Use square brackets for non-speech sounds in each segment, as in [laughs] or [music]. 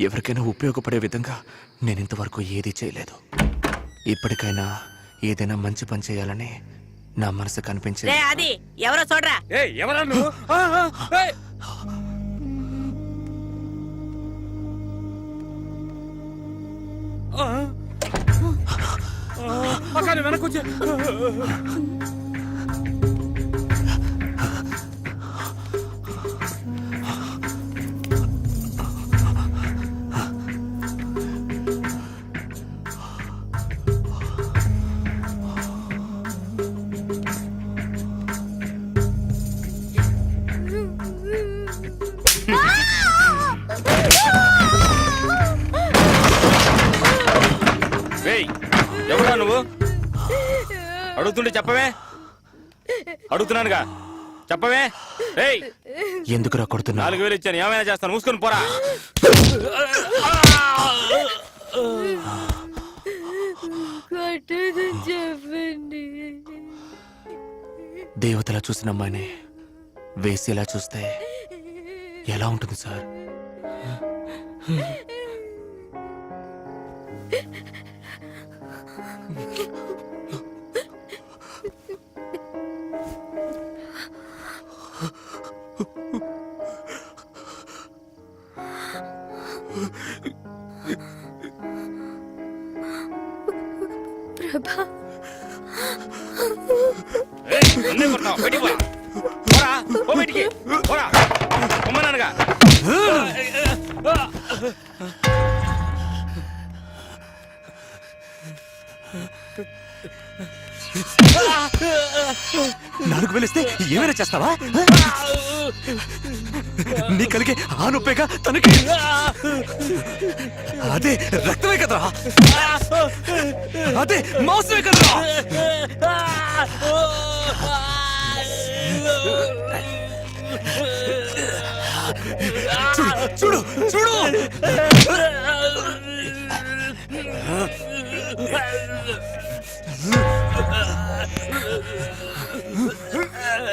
ఎవరికైనా ఉపయోగపడే విధంగా నేను ఇంతవరకు ఏదీ చేయలేదు. ఇప్పటికైనా ఏదైనా మంచి పని చేయాలని నా మనసు కనిపించింది అది ఎవరో చూడరా? ఏ ఎవరా నువ్వు? అడుగుతుంటే చెప్పవే. అడుగుతున్నానుగా. చెప్పవే. ఏయ్. ఎందుకురా కొడుతున్నా? నాలుగు వేలు ఇచ్చాను. ఏమైనా చేస్తాను. మూసుకొని పోరా. చెప్పండి. దేవతలా చూసిన అమ్మాయిని వేసేలా చూస్తే ఎలా ఉంటుంది సార్? [laughs] ప్రభా ఏయ్, నన్నే కొడతావా? బయటికి పోరా. పోరా, పో బయటికి. పోరా. నాలుగు వేలిస్తే ఏమైనా చేస్తావా? నీ కలిగే ఆ నొప్పేగా తనకి. అదే రక్తమే కదరా. అదే మాంసమే కదరా. చూడు చూడు చూడు. ముందు ఇక్కడి నుంచి వెళ్ళిపో నువ్వు నాతో రా నాతో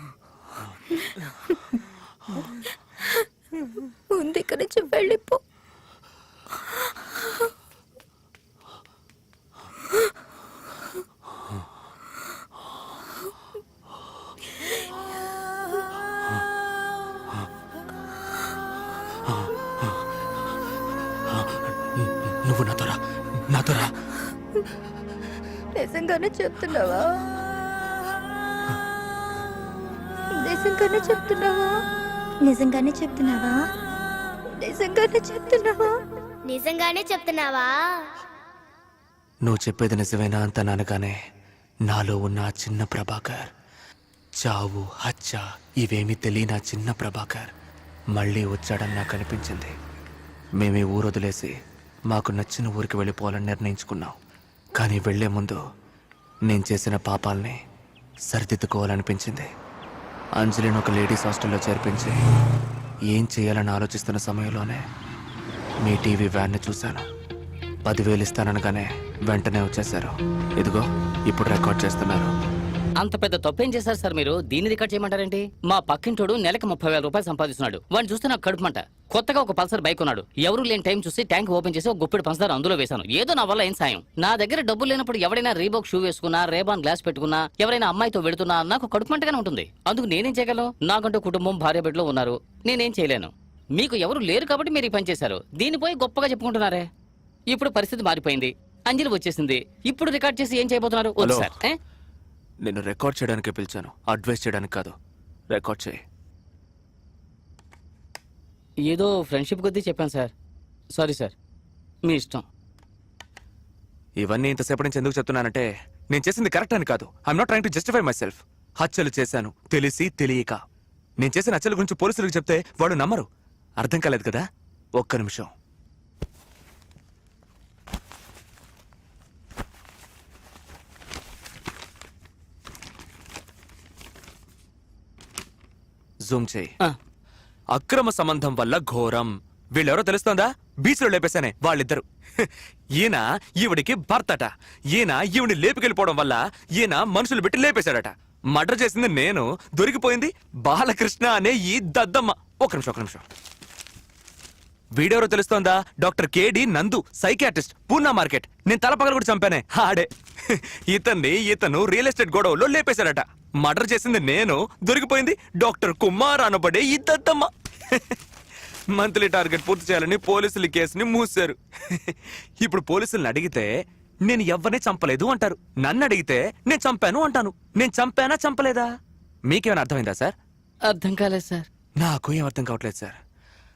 రా నిజంగానే చెప్తున్నావా? నిజంగానే చెప్తున్నావా? నిజంగానే చెప్తున్నావా? నిజంగానే చెప్తున్నావా? నిజంగానే చెప్తున్నావా? నువ్వు చెప్పేది నిజమేనా అంత నానగానే? నాలో ఉన్న ఆ చిన్న ప్రభాకర్ చావు హత్య ఇవేమీ తెలియని ఆ చిన్న ప్రభాకర్ మళ్ళీ వచ్చాడని నాకు అనిపించింది. మేమే ఊరు వదిలేసి మాకు నచ్చిన ఊరికి వెళ్ళిపోవాలని నిర్ణయించుకున్నాం. కానీ వెళ్ళే ముందు నేను చేసిన పాపాల్ని సరిదిద్దుకోవాలనిపించింది. అంజలిని ఒక లేడీస్ హాస్టల్లో చేర్పించి ఏం చేయాలని ఆలోచిస్తున్న సమయంలోనే మీ టీవీ వ్యాన్ని చూశాను. పదివేలు ఇస్తాననగానే వెంటనే వచ్చేశారు. ఇదిగో ఇప్పుడు రికార్డ్ చేస్తున్నారు. అంత పెద్ద తప్పేం చేశారు సార్ మీరు? దీన్ని రికార్డ్ చేయమంటారేంటి? మా పక్కింటోడు నెలకు ముప్పై వేల రూపాయలు సంపాదిస్తున్నాడు. వాడిని చూస్తే నాకు కడుపుమంట కొత్తగా ఒక పల్సర్ బైక్ ఉన్నాడు ఎవరు లేని టైం చూసి ట్యాంక్ ఓపెన్ చేసి ఒక గుప్పెడు పంచదార అందులో వేశాను. ఏదో నా వల్ల ఏం సాయం? నా దగ్గర డబ్బులు లేనప్పుడు ఎవరైనా రీబోక్ షూ వేసుకున్నా రేబాన్ గ్లాస్ పెట్టుకున్నా ఎవరైనా అమ్మాయితో వెళుతున్నా నాకు కడుపుమంటగానే ఉంటుంది. అందుకు నేనేం చేయగలను? నాకంటూ కుటుంబం భార్య బిడ్డలు ఉన్నారు. నేనేం చేయలేను. మీకు ఎవరు లేరు కాబట్టి మీరు ఈ పని చేశారు. దీనిపోయి గొప్పగా చెప్పుకుంటున్నారే. ఇప్పుడు పరిస్థితి మారిపోయింది. అంజలి వచ్చేసింది. ఇప్పుడు రికార్డ్ చేసి ఏం చేయబోతున్నారు? నేను రికార్డ్ చేయడానికే పిలిచాను. అడ్వైస్ చేయడానికి కాదు. రికార్డ్ చేయి. ఏదో ఫ్రెండ్షిప్ కొద్దీ చెప్పాను సార్. Sorry sir. మీ ఇష్టం. ఇవన్నీ ఇంతసేపటి నుంచి ఎందుకు చెప్తున్నానంటే నేను చేసింది కరెక్ట్ అని కాదు. I'm not trying to justify my self హత్యలు చేశాను. తెలిసి తెలియక. నేను చేసిన హత్యల గురించి పోలీసులకు చెప్తే వాడు నమ్మరు. అర్థం కాలేదు కదా? ఒక్క నిమిషం. జూమ్ చేయి. ఆ, అక్రమ సంబంధం వల్ల ఘోరం. వీళ్ళెవరో తెలుస్తోందా? బీచ్లో లేపేశానే వాళ్ళిద్దరు. ఈయన ఈవిడికి భర్తట. ఈయన ఈవిని లేపుకెళ్ళిపోవడం వల్ల ఈయన మనుషులు పెట్టి లేపేశాడట. మర్డర్ చేసింది నేను. దొరికిపోయింది బాలకృష్ణ అనే ఈ దద్దమ్మ. ఒక నిమిషం ఒక నిమిషం. వీడెవరో తెలుస్తోందా? డాక్టర్ కేడి నందు సైకియాట్రిస్ట్ పూనా మార్కెట్. నేను తలపగలు కూడా చంపానే. ఆడే. ఇతన్ని ఇతను రియల్ ఎస్టేట్ గొడవలో లేపేశాడట. మర్డర్ చేసింది నేను దొరికిపోయింది డాక్టర్ కుమార్ అనబడే ఈ దద్దమ్మ మంత్లీ టార్గెట్ పూర్తి చేయాలని పోలీసులు ఈ కేసుని మూసారు ఇప్పుడు పోలీసుల్ని అడిగితే నేను ఎవరిని చంపలేదు అంటారు. నన్ను అడిగితే నేను చంపాను అంటాను. నేను చంపానా చంపలేదా? మీకేమైనా అర్థమైందా సార్? అర్థం కాలేదు సార్. నాకు ఏం అర్థం కావట్లేదు సార్.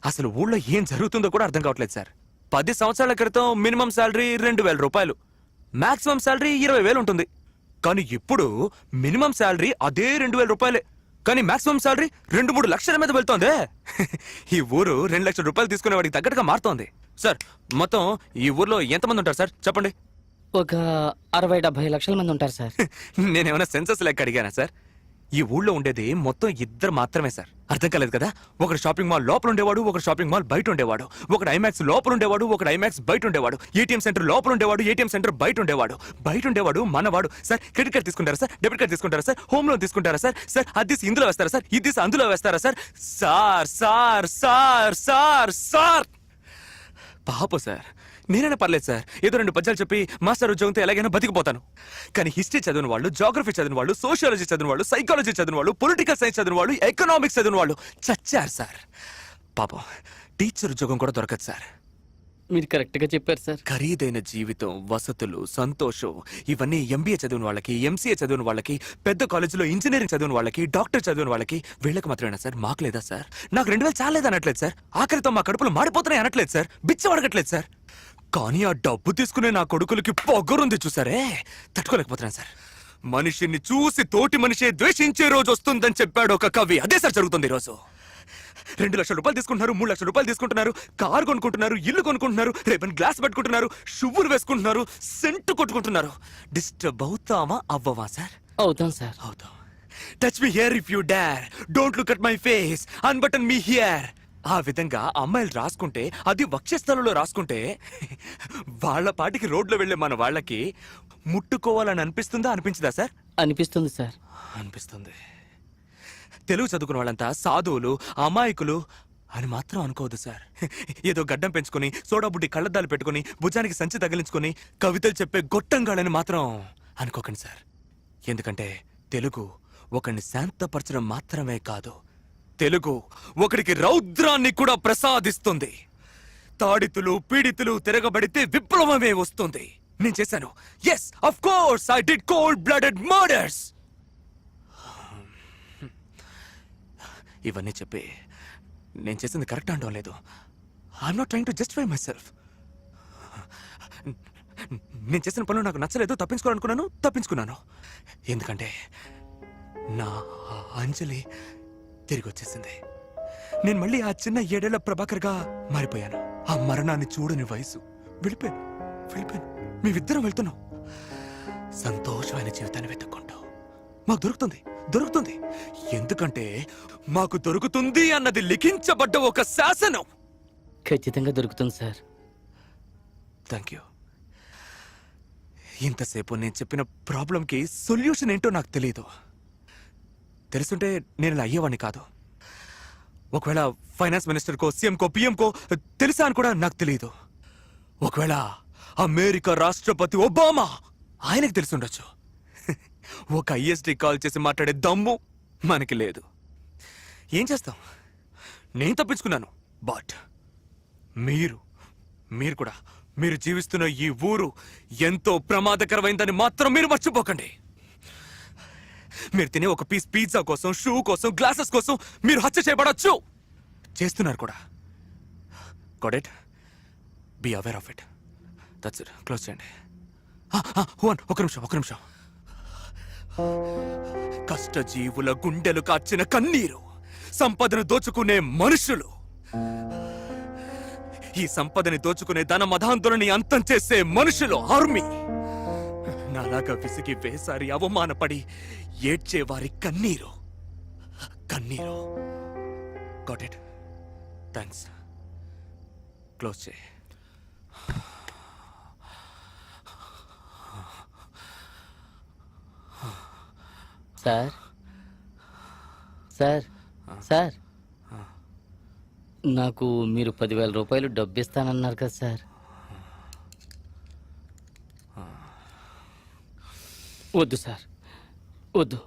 అసలు ఊళ్ళో ఏం జరుగుతుందో కూడా అర్థం కావట్లేదు సార్. పది సంవత్సరాల క్రితం మినిమం శాలరీ రెండు వేల రూపాయలు. మాక్సిమం శాలరీ ఇరవై వేలు ఉంటుంది. కానీ ఇప్పుడు మినిమం శాలరీ అదే రెండు వేల రూపాయలే. కానీ మాక్సిమం శాలరీ రెండు మూడు లక్షల మీద వెళ్తోందే. [laughs] ఈ ఊరు రెండు లక్షల రూపాయలు తీసుకునే వాడికి తగ్గట్టుగా మారుతోంది. సార్ మొత్తం ఈ ఊర్లో ఎంతమంది ఉంటారు సార్? చెప్పండి. ఒక అరవై డెబ్బై లక్షల మంది ఉంటారు సార్. [laughs] నేనేమైనా సెన్సస్ లెక్క అడిగానా సార్? ఈ ఊళ్ళో ఉండేది మొత్తం ఇద్దరు మాత్రమే సార్. అర్థం కాలేదు కదా? ఒకడు షాపింగ్ మాల్ లోపల ఉండేవాడు ఒకడు షాపింగ్ మాల్ బయట ఉండేవాడు. ఒకడు ఐమాక్స్ లోపల ఉండేవాడు ఒకడు ఐమాక్స్ బయట ఉండేవాడు. ఏటీఎం సెంటర్ లోపల ఉండేవాడు ఏటీఎం సెంటర్ బయట ఉండేవాడు. బయట ఉండేవాడు మనవాడు. సార్ క్రెడిట్ కార్డ్ తీసుకుంటారా సార్? డెబిట్ కార్డ్ తీసుకుంటారా సార్? హోమ్ లోన్ తీసుకుంటారా సార్? సార్ అది ఇందులో వేస్తారా సార్? ఇది అందులో వేస్తారా sir? Sir sir sir sir sir! పాప సార్. నేనైనా పర్లేదు సార్. ఏదో రెండు పద్యాలు చెప్పి మాస్టర్ ఉద్యోగంతో ఎలాగైనా బతికిపోతాను. కానీ హిస్టరీ చదివిన వాళ్ళు జాగ్రఫీ చదివిన వాళ్ళు సోషియాలజీ చదివిన వాళ్ళు సైకాలజీ చదివిన వాళ్ళు పొలిటికల్ సైన్స్ చదివిన వాళ్ళు ఎకనామిక్స్ చదివిన వాళ్ళు చచ్చారు సార్. పాపం టీచర్ ఉద్యోగం కూడా దొరకదు సార్. మీరు కరెక్ట్గా చెప్పారు సార్. ఖరీదైన జీవితం వసతులు సంతోషం ఇవన్నీ ఎంబీఏ చదివిన వాళ్ళకి ఎంసీఏ చదివిన వాళ్ళకి పెద్ద కాలేజీలో ఇంజనీరింగ్ చదివిన వాళ్ళకి డాక్టర్ చదివిన వాళ్ళకి వీళ్ళకి మాత్రమేనా సార్? మాకు లేదా సార్? నాకు రెండు వేలు చాలేదు అనట్లేదు సార్. ఆఖరితో మా కడుపులు మాడిపోతున్నాయి అనట్లేదు సార్. బిచ్చ అడగట్లేదు సార్. కానీ ఆ డబ్బు తీసుకునే నా కొడుకులకి పొగరుంది చూసారే? తట్టుకోలేకపోతున్నాను సార్. మనిషిని చూసి తోటి మనిషి ద్వేషించే రోజు వస్తుందని చెప్పాడు ఒక కవి. అదే సార్ జరుగుతుంది ఈ రోజు రెండు లక్షల రూపాయలు తీసుకుంటున్నారు మూడు లక్షల రూపాయలు తీసుకుంటున్నారు కారు కొనుక్కుంటున్నారు ఇల్లు కొనుక్కుంటున్నారు రేపని గ్లాస్ పెట్టుకుంటున్నారు షువ్వులు వేసుకుంటున్నారు సెంటు కొట్టుకుంటున్నారు. డిస్టర్బ్ అవుతామా అవ్వవా సార్? అవుతాం సార్. అవుతాం. Touch me here if you dare don't look at my face unbutton me here ఆ విధంగా అమ్మాయిలు రాసుకుంటే అది వక్షస్థలంలో రాసుకుంటే వాళ్ళ పాటికి రోడ్లో వెళ్ళే మన వాళ్ళకి ముట్టుకోవాలని అనిపిస్తుందా అనిపించదా సార్? అనిపిస్తుంది సార్. అనిపిస్తుంది. తెలుగు చదువుకున్న వాళ్ళంతా సాధువులు అమాయకులు అని మాత్రం అనుకోవద్దు సార్. ఏదో గడ్డం పెంచుకొని సోడా బుడ్డి కళ్ళద్దాలు పెట్టుకొని భుజానికి సంచి తగిలించుకొని కవితలు చెప్పే గొట్టంగాళ్ళని మాత్రం అనుకోకండి సార్. ఎందుకంటే తెలుగు ఒకరిని శాంతపరచడం మాత్రమే కాదు తెలుగు ఒకడికి రౌద్రాన్ని కూడా ప్రసాదిస్తుంది. తాడితులు పీడితులు తిరగబడితే విప్లవమే వస్తుంది. నేను చేశాను. Yes of course I did cold blooded murders ఇవన్నీ చెప్పి నేను చేసింది కరెక్ట్ అనడం లేదు. I'm not trying to justify my self నేను చేసిన పనులు నాకు నచ్చలేదు. తప్పించుకోవాలనుకున్నాను తప్పించుకున్నాను. ఎందుకంటే నా అంజలి తిరిగి వచ్చేసింది నేను మళ్ళీ ఆ చిన్న ఏడేళ్ళ ప్రభాకర్గా మారిపోయాను. ఆ మరణాన్ని చూడని వయసు. వెళ్ళిపోయాను. వెళ్ళిపోయాను. మేమిద్దరం వెళ్తున్నాం. సంతోషమైన జీవితాన్ని వెతుక్కుంటూ. మాకు దొరుకుతుంది. దొరుకుతుంది. ఎందుకంటే మాకు దొరుకుతుంది అన్నది లిఖించబడ్డ ఒక శాసనం. ఖచ్చితంగా దొరుకుతుంది సార్. Thank you. ఇంతసేపు నేను చెప్పిన ప్రాబ్లంకి సొల్యూషన్ ఏంటో నాకు తెలియదు తెలుసుంటే నేను ఇలా అయ్యేవాడిని కాదు. ఒకవేళ ఫైనాన్స్ మినిస్టర్కో సీఎంకో పిఎంకో తెలుసా అని కూడా నాకు తెలియదు ఒకవేళ అమెరికా రాష్ట్రపతి ఒబామా ఆయనకు తెలిసి ఒక ఐఎస్డి కాల్ చేసి మాట్లాడే దమ్ము మనకి లేదు. ఏం చేస్తాం? నేను తప్పించుకున్నాను. బట్ మీరు మీరు కూడా మీరు జీవిస్తున్న ఈ ఊరు ఎంతో ప్రమాదకరమైందని మాత్రం మీరు మర్చిపోకండి. మీరు తినే ఒక పీస్ పిజ్జా కోసం షూ కోసం గ్లాసెస్ కోసం మీరు హత్య చేయబడచ్చు. చేస్తున్నారు కూడా. Got it be aware of it that's it close చేయండి. ఆ, ఒక నిమిషం ఒక నిమిషం. కష్టజీవుల గుండెలు కాచిన కన్నీరు సంపదను దోచుకునే మనుషులు. ఈ సంపదని దోచుకునే ధన మధాంతులని అంతం చేసే మనుషులు ఆర్మీ. నాలాగా విసిగి వేసారి అవమానపడి ఏడ్చే వారి కన్నీరు. కన్నీరు. గాట్ ఇట్ థ్యాంక్స్ క్లోజ్ చేయి. సార్ సార్ సార్ నాకు మీరు పదివేల రూపాయలు డబ్బు ఇస్తానన్నారు కదా సార్ వద్దు సార్. వద్దు.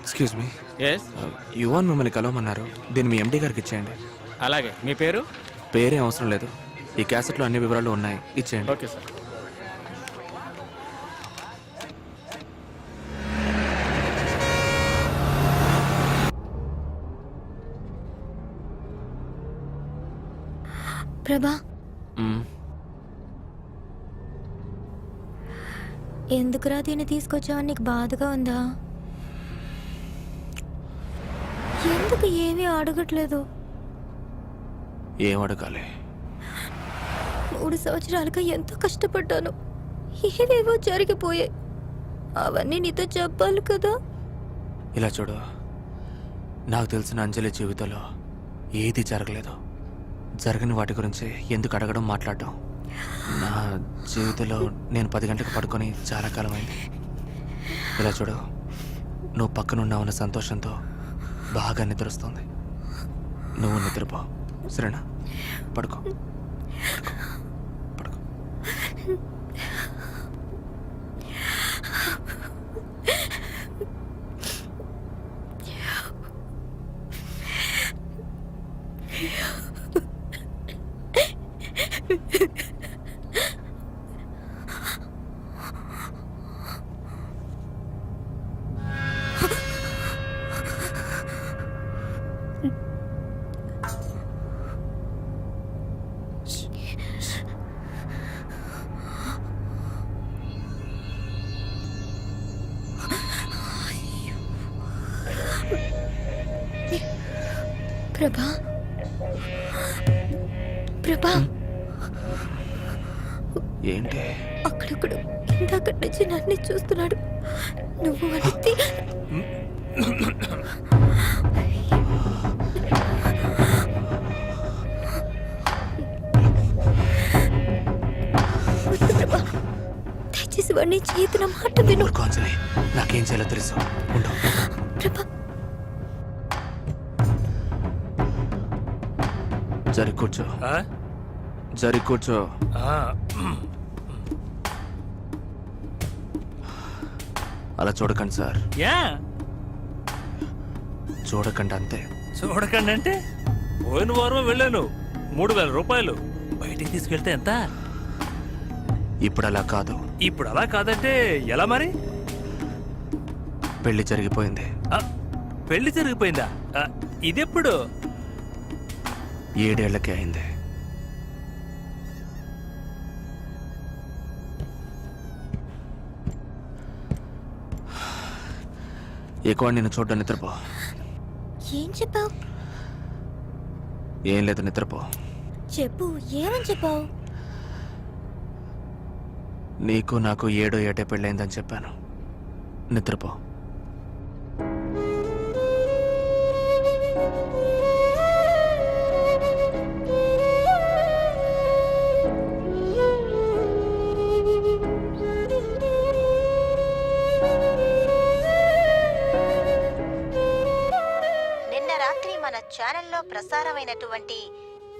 ఎక్స్క్యూజ్ మీ ఎస్ యువన్ మిమ్మల్ని కలవమన్నారు దీన్ని మీ ఎండి గారికి ఇచ్చేయండి. అలాగే. మీ పేరు? పేరే అవసరం లేదు. ఈ క్యాసెట్లో అన్ని వివరాలు ఉన్నాయి. ఇచ్చేయండి. Okay sir. ఎందుకురా దీన్ని తీసుకొచ్చావని నీకు బాధగా ఉందా? ఎందుకు ఏమీ అడగట్లేదు? ఏం అడగాలి? మూడు సంవత్సరాలుగా ఎంతో కష్టపడ్డాను. ఏవేవో జరిగిపోయాయి. అవన్నీ నీతో చెప్పాలి కదా? ఇలా చూడు. నాకు తెలిసిన అంజలి జీవితంలో ఏది జరగలేదు. జరగని వాటి గురించి ఎందుకు అడగడం మాట్లాడడం? నా జీవితంలో నేను పది గంటలకు పడుకొని చాలా కాలం అయింది ఇలా చూడు నువ్వు పక్కనున్నావు అన్న సంతోషంతో బాగా నిద్రొస్తుంది. నువ్వు నిద్రపో సరేనా? పడుకో. పడుకో. పడుకో. దయచేసి వాడిని చేతున్న మాట విను. నాకేం చేయాలో తెలుసు. ఉండు. ప్రభా. జరి కూర్చో. జరి కూర్చో. అలా చూడకండి సార్. యా. చూడకండి అంతే. చూడకండి అంటే? పోయిన వారం వెళ్ళాను. మూడు వేల రూపాయలు. బయటికి తీసుకెళ్తే ఎంత? ఇప్పుడు అలా కాదు. ఇప్పుడు అలా కాదంటే ఎలా మరి? పెళ్ళి జరిగిపోయింది. ఆ, పెళ్ళి జరిగిపోయిందా? ఆ, ఇదెప్పుడు? ఏడేళ్ళకే అయింది. ఎక్కువ నిన్ను చూడ్డం నిద్రపో. ఏం చెప్పావు? ఏం లేదు నిద్రపో. చెప్పు ఏమని చెప్పావు? నీకు నాకు ఏడో ఏటే పెళ్ళైందని చెప్పాను. నిద్రపో. నిన్న రాత్రి మన ఛానల్లో ప్రసారమైనటువంటి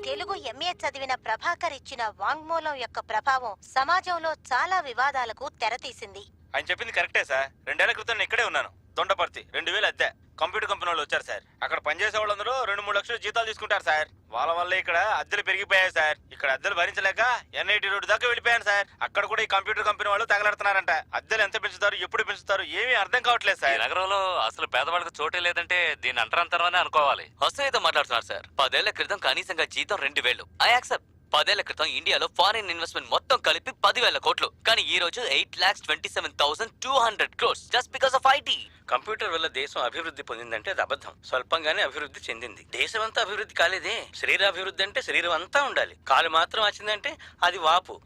తెలుగు ఎంఏ చదివిన ప్రభాకర్ ఇచ్చిన వాంగ్మూలం యొక్క ప్రభావం సమాజంలో చాలా వివాదాలకు తెరతీసింది. ఆయన చెప్పింది కరెక్టే సార్. రెండేళ్ళ క్రితం నేను ఇక్కడే ఉన్నాను. దొండపర్తి రెండు వేలు అద్దె. కంప్యూటర్ కంపెనీ వాళ్ళు వచ్చారు సార్. అక్కడ పనిచేసే వాళ్ళందరూ రెండు మూడు లక్షలు జీతాలు తీసుకుంటారు సార్. వాళ్ళ వల్ల ఇక్కడ అద్దెలు పెరిగిపోయాయి సార్. ఇక్కడ అద్దెలు భరించలేక ఎన్ఐటి రోడ్డు దాకా వెళ్ళిపోయాను సార్. అక్కడ కూడా ఈ కంప్యూటర్ కంపెనీ వాళ్ళు తగలడుతున్నారంట. అద్దెలు ఎంత పెంచుతారు ఎప్పుడు పెంచుతారు ఏమీ అర్థం కావట్లేదు ఈ సార్. నగరంలో అసలు పేదవాళ్ళకి చోటే లేదంటే దీని అంటరంతరమని అనుకోవాలి. వస్తేతో మాట్లాడుతున్నారు సార్. పదేళ్ళ క్రితం కనీసంగా జీతం రెండు వేలు. I accept. పదేళ్ళ క్రితం ఇండియాలో ఫారిన్ ఇన్వెస్ట్మెంట్ మొత్తం కలిపి పదివేల కోట్లు. కానీ ఈ రోజు eight lakhs twenty seven thousand two hundred crores just because of IT computer వల్ల దేశం అభివృద్ధి పొందిందంటే అది అబద్ధం. స్వల్పంగానే అభివృద్ధి చెందింది. దేశం అంతా అభివృద్ధి కాలేదే. శరీర అభివృద్ధి అంటే శరీరం అంతా ఉండాలి. కాలు మాత్రం వచ్చిందంటే అది వాపు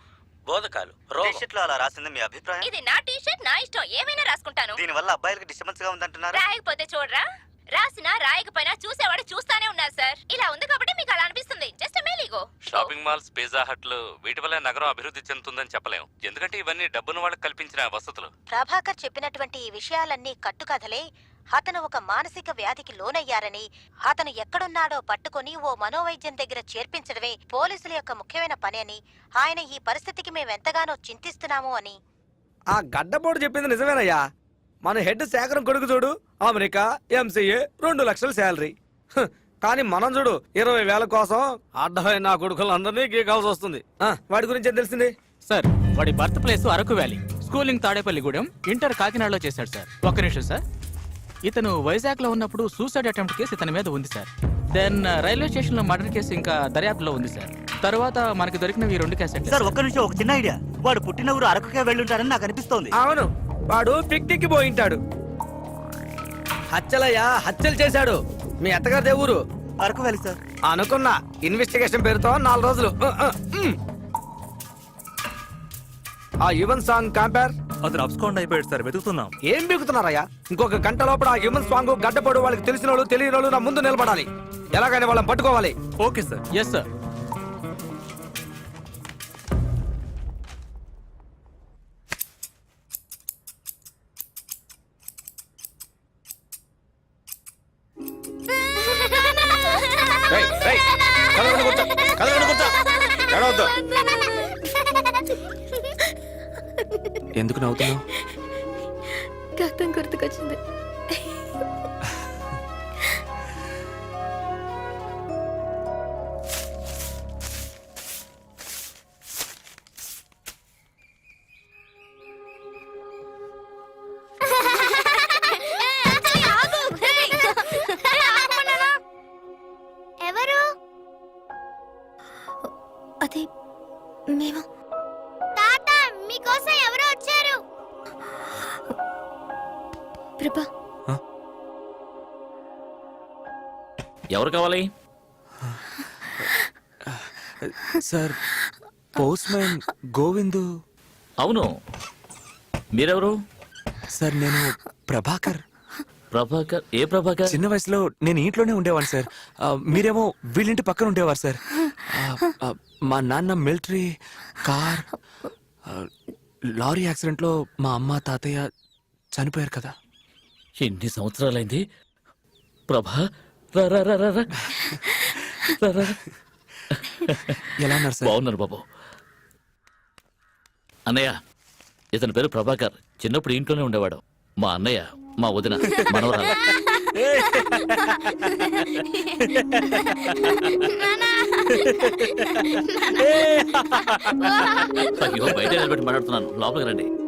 బోధకాలు రోగం. లో అలా రాసింది మీ అభిప్రాయం? ఇది నా టీ షర్ట్ నా ఇష్టం. ఏమైనా రాసుకుంటాను. దీని వల్ల అబ్బాయిలకి డిస్టర్బెన్స్గా ఉందంటున్నారు? రాయకపోతే చూడరా. రాసినా రాయకపోయినా చూసేవాడు చూస్తానే ఉన్నారు సార్. ఇలా ఉంది కాబట్టి మీకు అలా అనిపిస్తుంది. జస్ట్ మేలీగో షాపింగ్ మాల్స్ పిజ్జా హట్లు వీటి వల్ల నగరం అభివృద్ధి చెందుతుందని చెప్పలేం. ఎందుకంటే ఇవన్నీ డబ్బున్న వాళ్ళకి కల్పించిన వసతులు. ప్రభాకర్ చెప్పినటువంటి ఈ విషయాలన్నీ కట్టుకథలే. అతను ఒక మానసిక వ్యాధికి లోనయ్యారని అతను ఎక్కడున్నాడో పట్టుకొని ఓ మనోవైద్యం దగ్గర చేర్పించడమే పోలీసుల యొక్క ముఖ్యమైన పని అని ఆయన ఈ పరిస్థితికి మేమెంతగానో చింతిస్తున్నాము అని. ఆ గడ్డపోటు చెప్పింది నిజమేనయ్యా. మన హెడ్ శేఖరం కొడుకు చూడు. అమెరికా ఎంసీఏ రెండు లక్షల శాలరీ. కానీ మనం చూడు ఇరవై వేల కోసం అడ్డమైన నా కొడుకులందరినీ గీకాల్సి వస్తుంది. ఆ, వాడి గురించి ఏం తెలిసింది? సార్ వాడి birth place Araku valley. Schooling Tadepalligudem inter కాకినాడలో చేశాడు సార్. ఒక్క నిమిషం సార్. ఇతను వైజాగ్లో ఉన్నప్పుడు సూసైడ్ అటెంప్ట్ కేసు ఇతని మీద ఉంది సార్. దెన్ రైల్వే స్టేషన్లో మర్డర్ కేసు ఇంకా దర్యాప్తులో ఉంది సార్. తర్వాత మనకి దొరికినవి ఈ రెండు కేసెట్ సార్ ఒక్క నిమిషం ఒక చిన్న ఐడియా. వాడు పుట్టిన ఊరు అరకుకే వెళ్ళుంటారని నాకు అనిపిస్తోంది. అవును. వాడు పిక్నిక్ పోయింటాడు. హత్యలయ్యా హత్యలు చేశాడు. మీ అత్తగారి ఊరు. అరకు వెళ్ళి సార్. అనుకున్నా. ఇన్వెస్టిగేషన్ పేరుతో నాలుగు రోజులు. ఆ, ఆ, ఉమ్. ఆ యువన్ సాంగ్ కంపేర్ అతను అబ్స్కాండ్ అయిపోయాడు సార్ వెతుకుతున్నాం. ఏం బిగుతున్నారయ్యా ఇంకొక గంట లోపల ఆ హ్యూమన్ స్వాంగ్ గడ్డపడు వాళ్ళకి తెలిసిన వాళ్ళు తెలియని వాళ్ళు నా ముందు నిలబడాలి. ఎలాగైనా వాళ్ళని పట్టుకోవాలి. Okay sir. ఎస్ సార్ ఎవరు కావాలి? Sir postman Govindu. అవును. మీరెవరు? సార్ నేను ప్రభాకర్. ప్రభాకర్? ఏ ప్రభాకర్? చిన్న వయసులో నేను ఇంట్లోనే ఉండేవాడిని సార్. ఆ, మీరేమో వీళ్ళింటి పక్కన ఉండేవారు సార్. ఆ, ఆ, మా నాన్న మిలిటరీ కార్ ఆ, లారీ యాక్సిడెంట్లో మా అమ్మ తాతయ్య చనిపోయారు కదా. ఎన్ని సంవత్సరాలైంది? ప్రభా రా రా రా రా. రా. రా, రా. ఎలా ఉన్నారు సార్? బాగున్నారు బాబు. అన్నయ్య ఇతని పేరు ప్రభాకర్. చిన్నప్పుడు ఇంట్లోనే ఉండేవాడు. మా అన్నయ్య మా వదిన మనవరాలు. అయ్యో బయట నిలబెట్టి మాట్లాడుతున్నాను. లోపలికి రండి.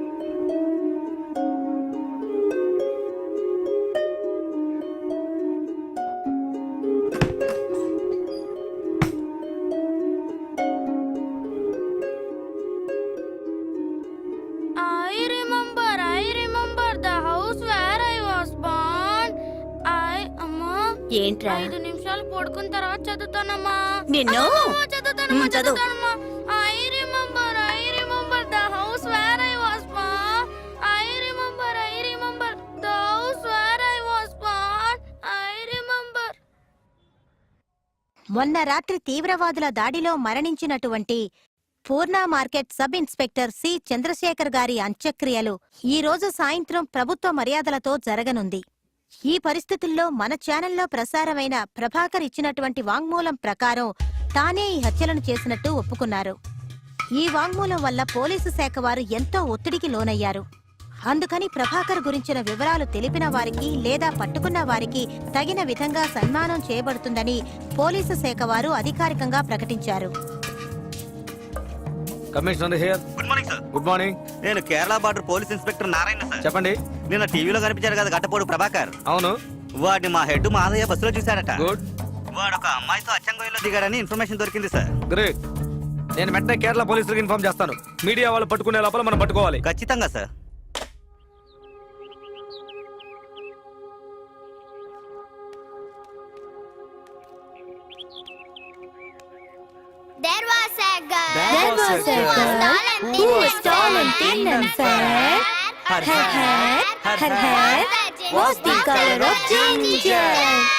ఏంట్రా? ఐదు నిమిషాలు పడుకున్న తర్వాత చదువుతానమ్మా. నిన్ను? చదువుతానమ్మా. చదువుతానమ్మా. I remember I remember the house where I was I remember I remember the house where I was I remember మొన్న రాత్రి తీవ్రవాదుల దాడిలో మరణించినటువంటి Purna market sub inspector C Chandrashekar గారి అంత్యక్రియలు ఈ రోజు సాయంత్రం ప్రభుత్వ మర్యాదలతో జరగనుంది. ఈ పరిస్థితుల్లో మన ఛానల్లో ప్రసారమైన ప్రభాకర్ ఇచ్చినటువంటి వాంగ్మూలం ప్రకారం తానే ఈ హత్యలను చేసినట్టు ఒప్పుకున్నారు. ఈ వాంగ్మూలం వల్ల పోలీసు శాఖ వారు ఎంతో ఒత్తిడికి లోనయ్యారు. అందుకని ప్రభాకర్ గురించిన వివరాలు తెలిపిన వారికి లేదా పట్టుకున్న వారికి తగిన విధంగా సన్మానం చేయబడుతుందని పోలీసు శాఖ వారు అధికారికంగా ప్రకటించారు. Commissioner here. Good morning sir. Good morning. నేను Kerala border police inspector Narayana sir. చెప్పండి. నిన్న టీవీలో కనిపించారు కదా గట్టపోడు ప్రభాకర్. అవును. వాడిని మా హెడ్ మాదయ్య బస్సులో చూశారట గుడ్. వాడు ఒక అమ్మాయితో అచ్చంగోయిలో దిగాడని ఇన్ఫర్మేషన్ దొరికింది సార్. గ్రేట్. నేను వెంటనే కేరళ పోలీసులకు ఇన్ఫార్మ్ చేస్తాను. మీడియా వాళ్ళు పట్టుకునే లోపల మనం పట్టుకోవాలి. ఖచ్చితంగా sir. There was a girl. There was a girl. who was tall and thin and fair. her, her, was the color of ginger.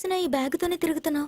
చూసినా ఈ బ్యాగుతోనే తిరుగుతున్నావు.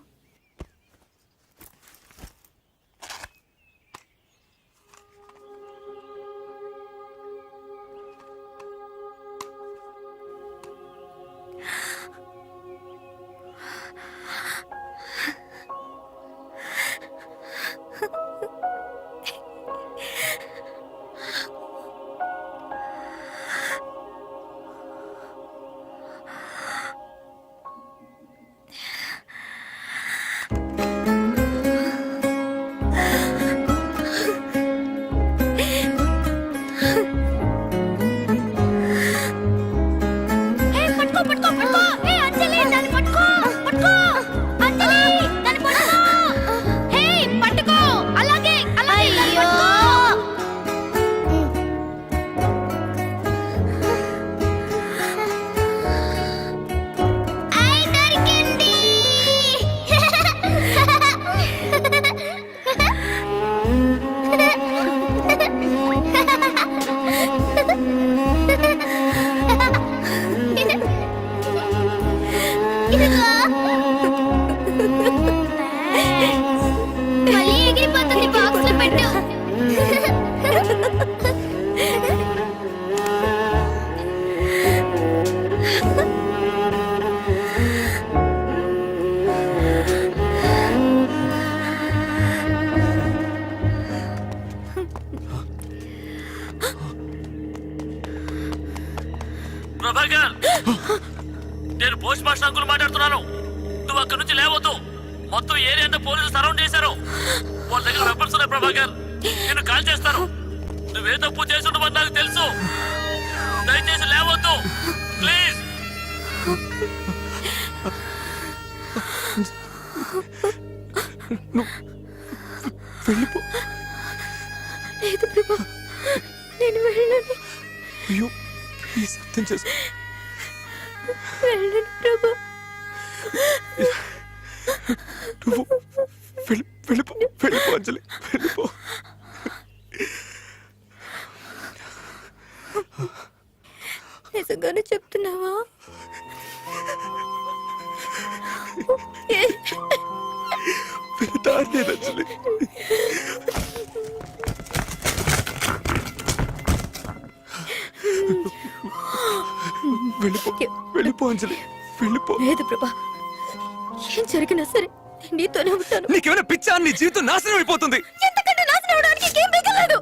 ఏం జరిగినా సరే నీతోనే ఉంటాను. నీకేమైనా పిచ్చా? నీ జీవితం నాశనం అయిపోతుంది. ఎంతకంటే నాశనం అవడానికి ఇంకేం మిగలదు.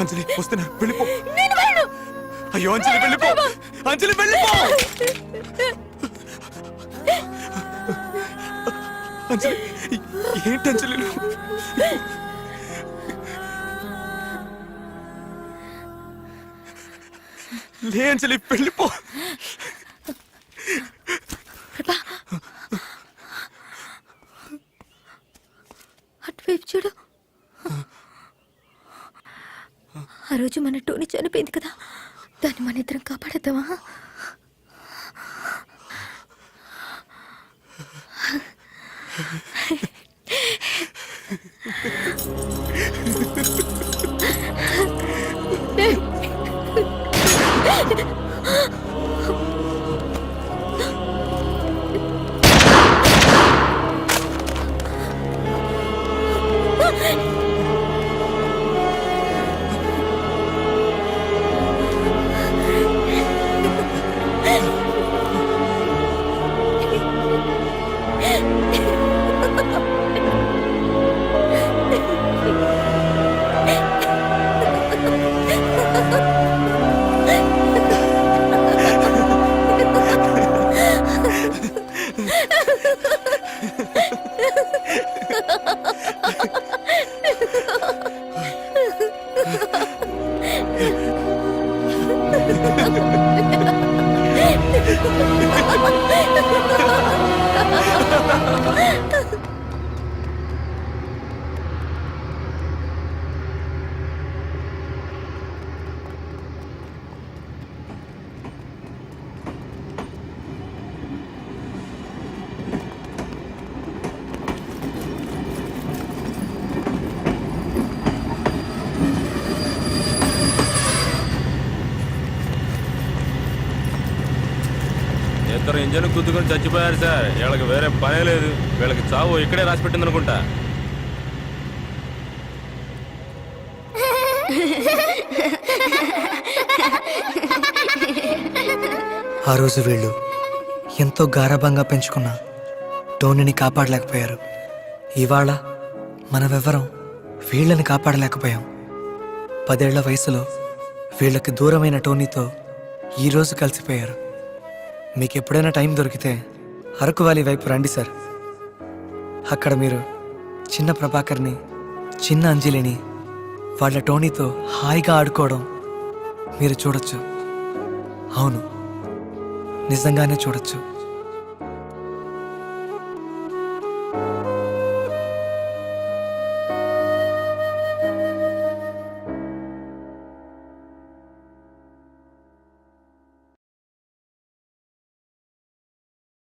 అంజలి వస్తున్నా. వెళ్ళిపో. నేను వెళ్ళను. అయ్యో అంజలి వెళ్ళిపో. అంజలి వెళ్ళిపో. అంజలి ఏంటి అంజలి నేను చెల్లి అటువైపు చూడు. ఆ రోజు మన టోని చనిపోయింది కదా. దాన్ని మన ఇద్దరం కాపాడద్దామా? ఇద్దరు గుద్దుకొని చచ్చిపోయారు సార్. వీళ్ళకి వేరే పనే లేదు. వీళ్ళకి చావు ఇక్కడే రాసి పెట్టింది అనుకుంటా ఆ రోజు వీళ్ళు ఎంతో గారభంగా పెంచుకున్న టోనీని కాపాడలేకపోయారు. ఇవాళ మనమెవ్వరం వీళ్ళని కాపాడలేకపోయాం. పదేళ్ళ వయసులో వీళ్ళకి దూరమైన టోనీతో ఈరోజు కలిసిపోయారు. మీకు ఎప్పుడైనా టైం దొరికితే అరకు వ్యాలీ వైపు రండి సార్. అక్కడ మీరు చిన్న ప్రభాకర్ని చిన్న అంజలిని వాళ్ళ టోనీతో హాయిగా ఆడుకోవడం మీరు చూడొచ్చు. అవును. నిజంగానే చూడొచ్చు.